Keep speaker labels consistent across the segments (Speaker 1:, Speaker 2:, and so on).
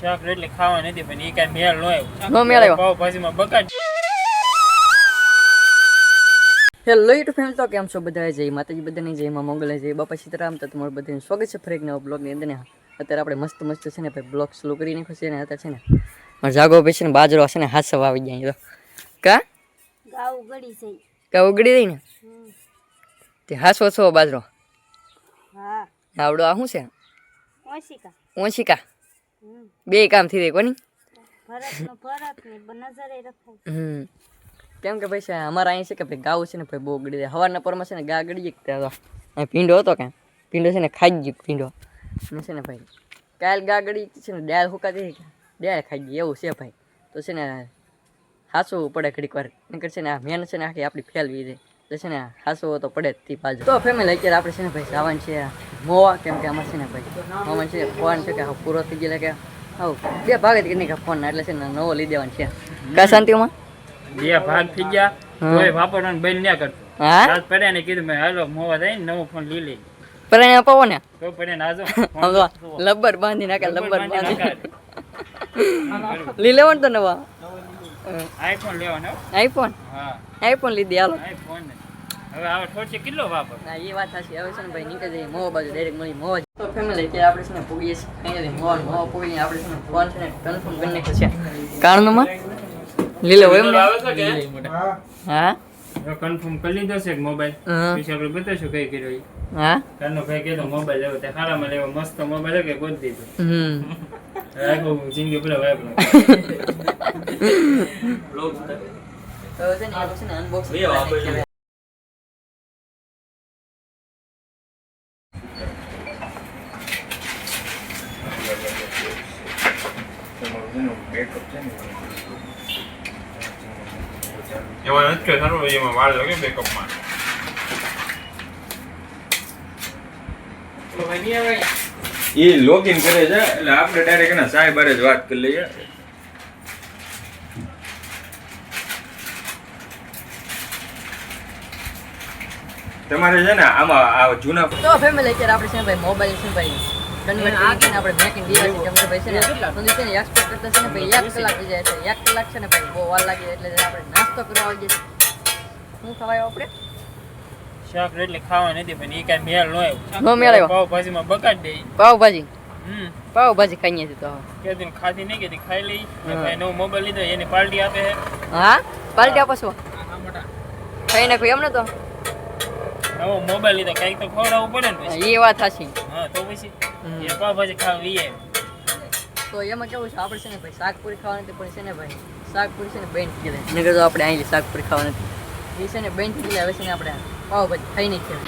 Speaker 1: શાક રોટલી ખાવા નથી પણ એ કાંઈ મેળ નો આવ્યો.
Speaker 2: નો મેળ આવ્યો.
Speaker 1: પાવભાજીમાં બગાડ
Speaker 2: હેલો યુટ્યુબ ફેમિલી તો કેમ છો બધા જય માતાજી બધાની જય માં મંગલ જય બાપા સીતારામ. તો તમારું બધાનું સ્વાગત છે ફરી નવા બ્લોગની અંદર ને. અત્યારે આપણે મસ્ત મસ્ત છે ને ભાઈ બ્લોગ સ્લો કરી નાખ્યો છે ને અત્યારે છે ને મારે જાગો પછી ને બાજરો છે ને હાથ આવી ગયા તો કા?
Speaker 3: ગાવ ગળી છે.
Speaker 2: કા ઉગડી દઈ ને? તે હાસો છો બાજરો?
Speaker 3: હા.
Speaker 2: આવડો આ શું છે?
Speaker 3: ઓશિકા. હમ
Speaker 2: બે કામ થઈ જાય કોની કેમ કે ભાઈ અમારા અહીં છે કે ભાઈ ગાવું છે ને ભાઈ બહુ ગળી જાય. હવારના પરમાં છે ને ગા ગળી જાય ત્યાં ભીંડો હતો કે પીંડો છે ને ખાઈ ગયો પીંડો. અને છે ને ભાઈ કાલ ગા ગળી છે ને દાળ હુકાતી દાળ ખાઈ ગઈ એવું છે ભાઈ. તો છે ને હાસવું પડે ઘડીક વાર. નકર છે ને આ મહેનત છે ને આખી આપણી ફેલવી દે છે ને હાસવો તો પડે જ તી બાજુ તો ફેમિલી અત્યારે આપણે છે ને ભાઈ જવાનું છે મોવા કેમ કે આમાં છે ને ભાઈ મોમાં છે ફોન છે કે હા પૂરો થઈ ગયેલા કે આવું. બે ભાગ જ કરી નાખ્યા ફોન એટલે છે ને નવો લઈ દેવાનો છે. કા શાંતિમાં?
Speaker 1: બે ભાગ થઈ ગયા. કોઈ વાપરવાનું બંધ ના કરતો
Speaker 2: હા?
Speaker 1: પડ્યા ને કીધું મેં હાલો મોવા થાય નવો ફોન લઈ લઈ
Speaker 2: પર એને ને
Speaker 1: તો પડે ને આજો
Speaker 2: લબ્બર બાંધી નાખે લબ્બર
Speaker 1: બાંધી
Speaker 2: બાંધી. લઈ લેવાનું તો નવા?
Speaker 1: આઈફોન લેવાનો.
Speaker 2: આઈફોન
Speaker 1: હા.
Speaker 2: આઈફોન લીધી હાલો.
Speaker 1: આઈફોન હવે આવો ઠોચે કેટલો વાપર?
Speaker 2: ના એ વાત સાચી. હવે છે ને ભાઈ નીકળી જઈએ મોવા બાજુ ડાયરેક્ટ મળી મોવા તો ફેમિલી કે આપણે છે ને પૂગીએ છીએ અહીંયા મોવા મોવા પૂગીને આપણે છે ને ફોન છે ને કન્ફર્મ કરી નાખ્યો છે. કારણમાં? લીલો હોય એમ ને? હા.
Speaker 1: કન્ફર્મ કરી લીધો છે મોબાઈલ. પછી આપણે બતાવશું કઈ કર્યો એ
Speaker 2: હા?
Speaker 1: કાનો ભાઈ કીધો મોબાઈલ લેવો તે હારામાં લેવો મસ્ત મોબાઈલ કે ગોત દીધો.
Speaker 2: હમ.
Speaker 1: રાખો જિંદગી પેલા વાપરો
Speaker 2: તો છે ને છે ને unboxing
Speaker 4: એમાં નથી કે સારું એમાં વાર લાગે બેકઅપમાં એ લોગિન કરે છે એટલે આપણે ડાયરેક્ટ એના સાહેબ જ વાત કરી લઈએ તમારે છે ને આમાં આ જૂના
Speaker 2: તો ફેમિલી અત્યારે આપણે છે ભાઈ મોબાઈલ છે ભાઈ કન્વર્ટ કરીને આપણે મેક ઇન ડિવાઇસ કેમ કે ભાઈ છે ને બધું છે ને એક્સપોર્ટ કરતા છે ને ભાઈ એક કલાક થઈ જાય છે એક કલાક છે ને ભાઈ બહુ વાર લાગે એટલે આપણે નાસ્તો કરવા આવી જઈએ શું ખવાય આપણે?
Speaker 1: શાક રોટલી ખાવા નથી પણ એ કાંઈ મેળ નો આવ્યો.
Speaker 2: નો મેળ આવ્યો.
Speaker 1: પાવભાજીમાં બગાડ દે
Speaker 2: પાવભાજી
Speaker 1: હમ.
Speaker 2: પાવભાજી ખાઈએ છીએ તો
Speaker 1: કે દિન ખાધી નહીં કે દી ખાઈ લઈ. ભાઈ નવો મોબાઈલ લીધો એની પાર્ટી આપે હે
Speaker 2: હા? પાલટી આપો છો? ખાઈ નાખ્યું એમને તો?
Speaker 1: નવો મોબાઈલ લીધો કંઈક તો ખવડાવવું પડે ને પછી.
Speaker 2: એ વાત સાચી.
Speaker 1: હા તો પછી એ પાવભાજી ખાવા ખાવી એ
Speaker 2: તો એમાં કેવું છે આપણે છે ને ભાઈ શાકપુરી ખાવાની પણ છે ને ભાઈ શાકપુરી છે ને બેન કીધે. નગર તો આપણે અહીં શાકપુરી ખાવાની એ છે ને બેન ગયેલી હવે છે ને આપણે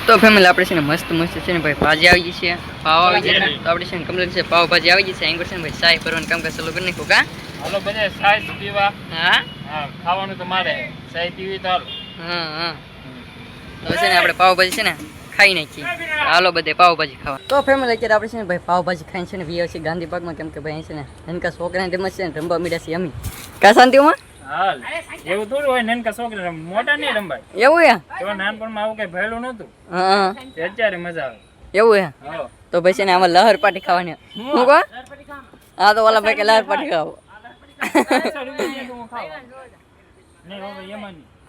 Speaker 2: તો ફેમિલી આપણે છે ને મસ્ત મસ્ત છે ને ભાઈ ભાજી આવી ગઈ છે. પાવ આવી ગઈ છે. તો આપણે છે ને કમ્પ્લીટ છે પાવભાજી આવી ગઈ છે. એંગર છે ને ભાઈ સાય ભરવાનું કામ કાજ ચાલુ કરી નાખ્યું કા?
Speaker 1: હાલો બધા સાઈઝ પીવા.
Speaker 2: હા?
Speaker 1: હા ખાવાનું તો મારે. સાઈ પીવી તો હાલો
Speaker 2: હા હા. તો છે ને આપણે પાવભાજી છે ને ખાઈ નાખી હાલો બધે પાવભાજી ખાવા. તો ફેમિલી અત્યારે આપણે છે ને ભાઈ પાવભાજી ખાઈ છે ને વીઆરસી ગાંધીબાગમાં કેમ કે ભાઈ છે ને નનકા છોકરાને તેમજ છે ને રમવા મીડ્યા છે અમી. કા શાંતિમાં?
Speaker 1: હાલ. એવું થોડું હોય નાનકા છોકરા મોટા નહીં રંબાય
Speaker 2: એવું હે?
Speaker 1: એવા નાનપણમાં આવું કઈ ભયેલું નહોતું.
Speaker 2: હા.
Speaker 1: અત્યારે મજા આવે.
Speaker 2: એવું હે? તો ભાઈ છે ને આમાં લહર પાટી ખાવાની. હું? કહો? હા તો ઓલા ભાઈ કે લહર પાટી ખાવ.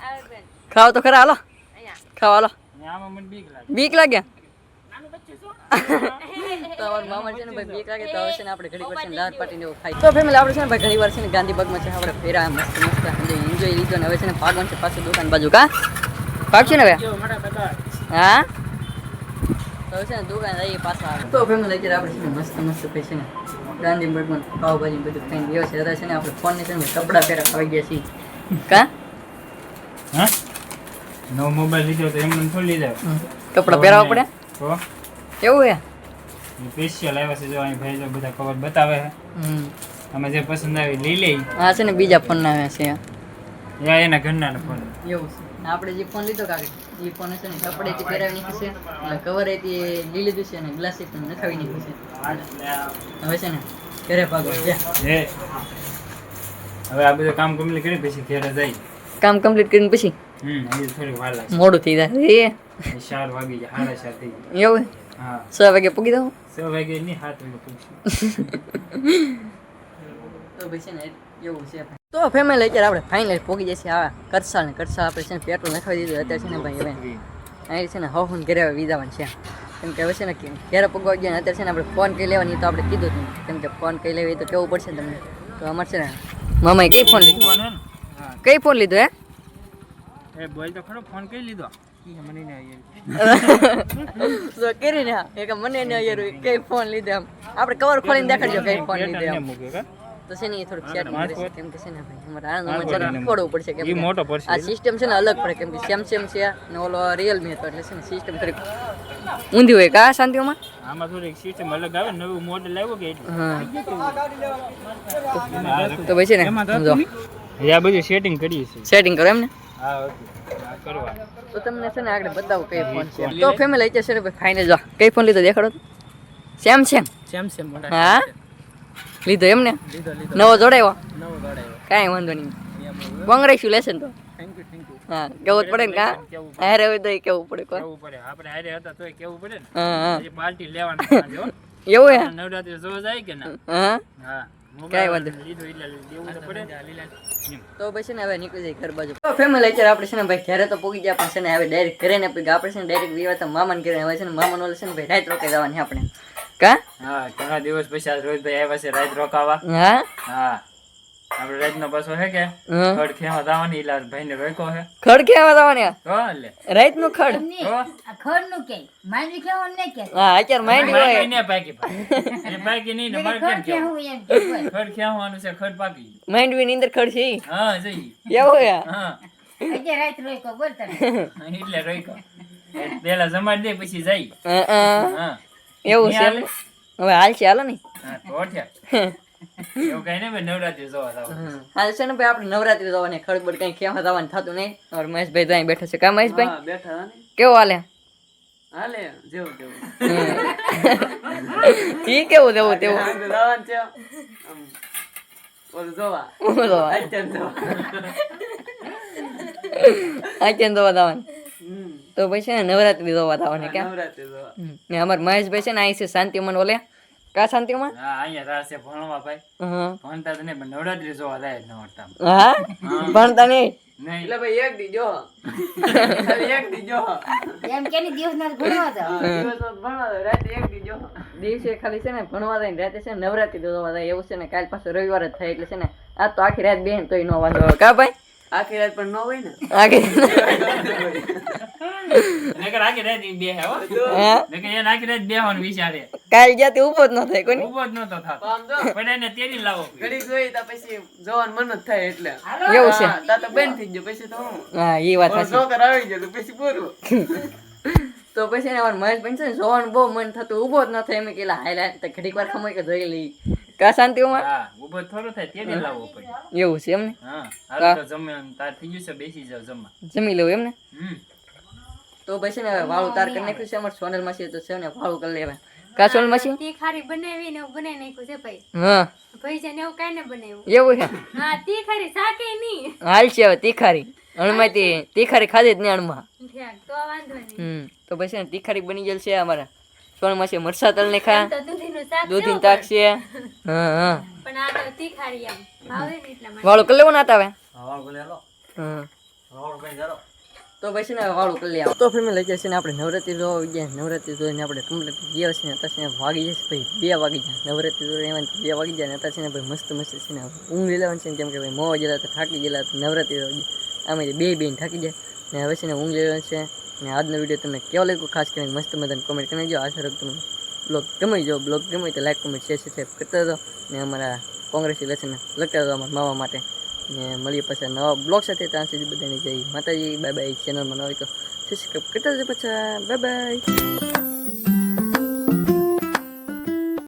Speaker 1: હવે
Speaker 2: ખાવ તો ખરા હાલો. ખાવ હાલો
Speaker 1: ને બીક લાગ્યા
Speaker 2: બીક લાગે તો મામા છે ભાઈ બીક લાગે હવે છે ને આપણે ઘડી છે ને લહર એવું ખાઈ તો ફેમિલી આપણે છે ને ભાઈ ઘણી વાર છે ને ગાંધીબાગમાં છે આપણે ફેરા મસ્ત મસ્ત એન્જોય લીધો ને હવે છે ને ભાગવાનું છે પાછું દુકાન બાજુ કા ભાગશું ને હવે હા તો છે ને દુકાન રહી પાછા તો ફેમિલી અત્યારે આપણે છે ને મસ્ત મસ્ત ભાઈ છે ને ગાંધીબાગમાં પાવભાજી બધું ખાઈને ગયો છે અત્યારે છે ને આપણે ફોનની છે ને કપડાં પહેરા ખાઈ ગયા છીએ કા
Speaker 1: નવો મોબાઈલ લીધો તો એમને થોડી લીધા
Speaker 2: કપડો પહેરવા પડે?
Speaker 1: તો
Speaker 2: એવું હે?
Speaker 1: સ્પેશિયલ આવ્યા છે જો અહીં ભાઈ જો બધા કવર બતાવે છે
Speaker 2: હમ.
Speaker 1: અમે જે પસંદ આવી લઈ લઈ
Speaker 2: હા છે ને બીજા ફોનના આવે છે.
Speaker 1: યા એના ઘરના ફોન
Speaker 2: એવું છે. આપણે જે ફોન લીધો કાકી એ ફોન છે ને કપડેથી પહેરાવી નાખી છે. અને કવર એથી લઈ લીધું છે અને ગ્લાસીસ પણ નખાવી નીકળી છે. હવે છે ને ઘરે ભાગો. છે
Speaker 1: હવે આ બધું કામ કમ્પ્લીટ કરી પછી ઘેરે જાય
Speaker 2: કામ કમ્પ્લીટ કરીને પછી?
Speaker 1: હમ હજી થોડી વાર લાગશે.
Speaker 2: મોડું થઈ જાય. એ.
Speaker 1: ચાર વાગી જાય સાડા ચાર થઈ જાય
Speaker 2: એવું
Speaker 1: હા.
Speaker 2: છ વાગે પૂગી દઉં
Speaker 1: છ વાગે નહીં સાત વાગે પૂછ્યું
Speaker 2: તો ભાઈ ફેમિલી અત્યારે આપણે ફાઇનલ પોગી જશે આ કરસાળ ને કરસાળ આપણે છે ને પેટ્રોલ નખાવી દીધું. અત્યારે છે ને ભાઈ હવે અહીં છે ને હોફન ઘરે વિદાવાનું છે. કેમ કે હવે છે ને ઘેરે પગવા ગયા ને અત્યારે છે ને આપણે ફોન કરી લેવાની તો આપણે કીધું હતું કેમ કે ફોન કરી લેવી તો કેવું પડશે તમને? તો અમારે છે ને મામાએ કઈ ફોન લીધો કઈ ફોન લીધો હે?
Speaker 1: એ બોલ તો ખરો ફોન કરી લીધો. મને ને આવી
Speaker 2: તો કરીને હા એક મને ને યાર કઈ ફોન લીધો આમ આપણે કવર ખોલીને દેખાડજો કઈ ફોન લીધો
Speaker 1: આમ
Speaker 2: તો છે ને એ થોડુંક સેટિંગ
Speaker 1: કરી
Speaker 2: કેમ કે છે ને ભાઈ અમારે આનંદમાં
Speaker 1: પાંચ
Speaker 2: જરાક પડશે કેમ
Speaker 1: મોટો પડશે
Speaker 2: આ સિસ્ટમ છે ને અલગ પડે. કેમ કે સેમસંગ છે ને ઓલો રિયલમી હતો એટલે છે ને સિસ્ટમ થોડીક ઊંધી હોય. કા શાંતિઓમાં?
Speaker 1: આમાં થોડીક સિસ્ટમ અલગ આવે નવું મોડેલ આવ્યો કે એટલે
Speaker 2: તો ભાઈ છે ને સમજો.
Speaker 1: એ આ બધું સેટિંગ કરીએ છીએ.
Speaker 2: સેટિંગ કરો એમ ને? તો તમને છે ને આગળ બતાવું કઈ ફોન છે. તો ફેમિલી લઈ ને ભાઈ ફાઇનલ જો. કઈ ફોન લીધો દેખાડો સેમસંગ
Speaker 1: સેમ સેમ
Speaker 2: હા? લીધો એમ ને? નવો જોડાયો?
Speaker 1: નવો જોડાયો.
Speaker 2: કાંઈ વાંધો નહીં. કોંગ્રેચ્યુલેશન તો? હા કેવું પડે ને કા?
Speaker 1: કેવું
Speaker 2: હારે હોય તો કેવું પડે
Speaker 1: કેવું પડે? આપણે હારે હતા તોય કેવું પડે ને?
Speaker 2: હા હા.
Speaker 1: પાર્ટી લેવાની
Speaker 2: એવું હે?
Speaker 1: નવરાત્રી જોવા જાય કે ના?
Speaker 2: હા?
Speaker 1: હા.
Speaker 2: કાંઈ વાંધો
Speaker 1: તો
Speaker 2: પછી ને હવે નીકળી જાય ઘર બાજુ. ફેમિલી અત્યારે આપણે છે ને ભાઈ ઘરે તો પોગી ગયા પણ છે ને હવે ડાયરેક્ટ ઘરે ને પૂગ્યા. આપણે છે ને ડાયરેક્ટ વિવા તો મામાને ઘરે. હવે છે ને મામાનો ઓલો છે ને ભાઈ રાત રોકાઈ જવાની આપણે. કા?
Speaker 1: હા ઘણા દિવસ પછી આજ રોહિતભાઈ આવ્યા છે રાત રોકાવા.
Speaker 2: હા?
Speaker 1: હા. આપણે રાતનો પાછો હે કે? ખડ ખેવા ભાઈને રોક્યો હે.
Speaker 2: ખડ ખેવા જવાની
Speaker 1: તો લે
Speaker 2: રાતનું ખડ.
Speaker 1: તો
Speaker 5: ખડનું કે માંડવી કેવું ને કે?
Speaker 2: હા અત્યારે માઇન્ડ હોય.
Speaker 1: ને પાકી પાકી. પાકી નહીં ને મારે કેમ
Speaker 5: ખડ
Speaker 1: કેવું?
Speaker 5: કેવું એમ કે
Speaker 1: ખડ ખેવાનું છે ખડ પાકી.
Speaker 2: ની અંદર ખડ છે
Speaker 1: હા જઈ
Speaker 2: એવું હે
Speaker 1: હા.
Speaker 5: આજે રાત રોક્યો બોલ તને
Speaker 1: એટલે રોક્યો. પેલા જમાડી દે પછી જાય.
Speaker 2: હા, એવું છે હવે હાલ છે હાલો ને.
Speaker 1: હા તો એવું કઈ નવરાત્રી જોવા જાવ
Speaker 2: હાલ છે ને ભાઈ આપણે નવરાત્રી જવાની ખડબડ કઈ કેવા જવાનું થતું નહીં. અમારે મહેશભાઈ ત્યાં બેઠા છે. કા મહેશભાઈ?
Speaker 6: બેઠા
Speaker 2: કેવું હાલે?
Speaker 6: હાલે જેવું
Speaker 2: ઈ કેવું તેવું.
Speaker 6: જવાનું છે. ઓલું જોવા. અત્યંત જોવા.
Speaker 2: આચેન તો બતાવવાનું તો પછી છે ને નવરાત્રી જોવા જવાની કેમ
Speaker 6: નવરાત્રી જોવા.
Speaker 2: ને અમાર મહેશભાઈ છે ને અહીં છે શાંતિમન ઓલે કા શાંતિમન
Speaker 1: હા અહીંયા રાસ છે ભણવા ભાઈ. ભણતા તને નવરાત્રી જોવા જાય જ ન હોતા
Speaker 2: હા. ભણતા નહીં?
Speaker 1: નહીં.
Speaker 6: એટલે ભાઈ એક દી એક દી
Speaker 5: એમ કે દિવસ ના ભણવા જાવ
Speaker 6: દિવસ ભણવા રાતે એક દી
Speaker 2: દિવસે ખાલી છે ને ભણવા જાય રાતે છે ને નવરાત્રી જોવા જાય. એવું છે ને કાલ પાછો રવિવાર જ થાય એટલે છે ને આ તો આખી રાત બેન તોય નો વાંધો કા ભાઈ?
Speaker 6: આખી રાત પણ ન હોય ને?
Speaker 2: આખી
Speaker 1: રાત ઈ હો.
Speaker 2: હા.
Speaker 1: નકર એને આખી રાત બેહવાનું વિચારે.
Speaker 2: કાલ જ્યાંથી ઊભો જ ન થાય કોઈ
Speaker 1: ઊભો જ નતો થતો. પણ એને તેડી લાવો
Speaker 6: ઘડીક જોઈ તો પછી જોવાનું મન જ થાય એટલે.
Speaker 2: એવું છે.
Speaker 6: તા તો બેન થઈ ગયો પછી તો હા?
Speaker 2: એ વાત સાચી.
Speaker 6: છોકરો આવી ગયો તો પછી પૂરું.
Speaker 2: તો પછી ને અમારે મહેશભાઈ છે જોવાનું બહુ મન થતું ઊભો જ ન થાય. એમ કેલા હાય તો ઘડીક વાર ખમાઈ કે જોઈ લઈ. કા શાંતિ ઉમર?
Speaker 1: હા ઊભો થોડો થાય તેડી લાવવો પડે.
Speaker 2: એવું છે એમ ને?
Speaker 1: હા હાલ તો જમે તાર થઈ ગયું છે બેસી જાવ જમવા.
Speaker 2: જમી લઉં એમ ને? તો પછી ને વાળું તાર કરી નાખ્યું છે અમારે સોનલ માસી તો છે ને વાળું કરી લેવા. કા સોનલ માસી?
Speaker 3: તી ખારી બનાવી ને એવું બનાવી નાખ્યું છે ભાઈ.
Speaker 2: હા.
Speaker 3: ભાઈ છે ને એવું કાઈ ને બનાવ્યું.
Speaker 2: એવું છે?
Speaker 3: હા તી ખારી સાકે ની
Speaker 2: હાલ છે હવે તીખારી. અણમાંથી તીખારી ખાધી જ નહીં અણમાં.
Speaker 3: તો વાંધો નહીં.
Speaker 2: હમ તો પછી ને તીખારી બની ગયેલ છે અમારા. સોનલ માસી મરસા તલ ને ખા દૂધી
Speaker 3: છે
Speaker 2: તાક છે. હા હા.
Speaker 3: પણ આ તો તી ખારી આમ. ભાવે ને એટલા માટે.
Speaker 2: વાળું કલેવો ના તાવે
Speaker 1: વાળો કલેલો
Speaker 2: હા.
Speaker 1: વાળો કઈ જરો
Speaker 2: તો પછી ને વાળું કરી લે તો ફિલ્મ લઈ જશે ને આપણે નવરાત્રી જોવા ગયા. નવરાત્રી જોઈને આપણે કમ્પ્લીટ ગયા છે ને અત્યારે છે ને વાગી જશે ભાઈ બે વાગી જાય નવરાત્રી જોઈને એમાં બે વાગી જાય ને અત્યારે છે ને ભાઈ મસ્ત મસ્ત છે ને ઊંઘ લેવાનું છે ને કેમ કે ભાઈ મોવા ગયેલા તો થાકી ગયેલા તો નવરાત્રી વાગી આમાં બે બેન થાકી જાય ને હવે છે ને ઊંઘ લેવાનું છે. ને આજનો વીડિયો તમને કેવો લાગ્યો? ખાસ કરીને મસ્ત મજાને કોમેન્ટ કરી જો આશા રાખતો બ્લોગ ગમે જો બ્લોગ ગમે તો લાઈક કોમેન્ટ શેર સબસ્ક્રાઈબ કરતા રહો ને અમારા કોંગ્રેસી કોંગ્રેચ્યુલેશન લખતા દો અમારા મામા માટે. ને મળીએ પછી નવા બ્લોગ સાથે. ત્યાં સુધી બધાને જઈ માતાજી. બાય બાય ચેનલમાં ન હોય તો સબસ્ક્રાઈબ કરતા રહેજો પછી. Bye bye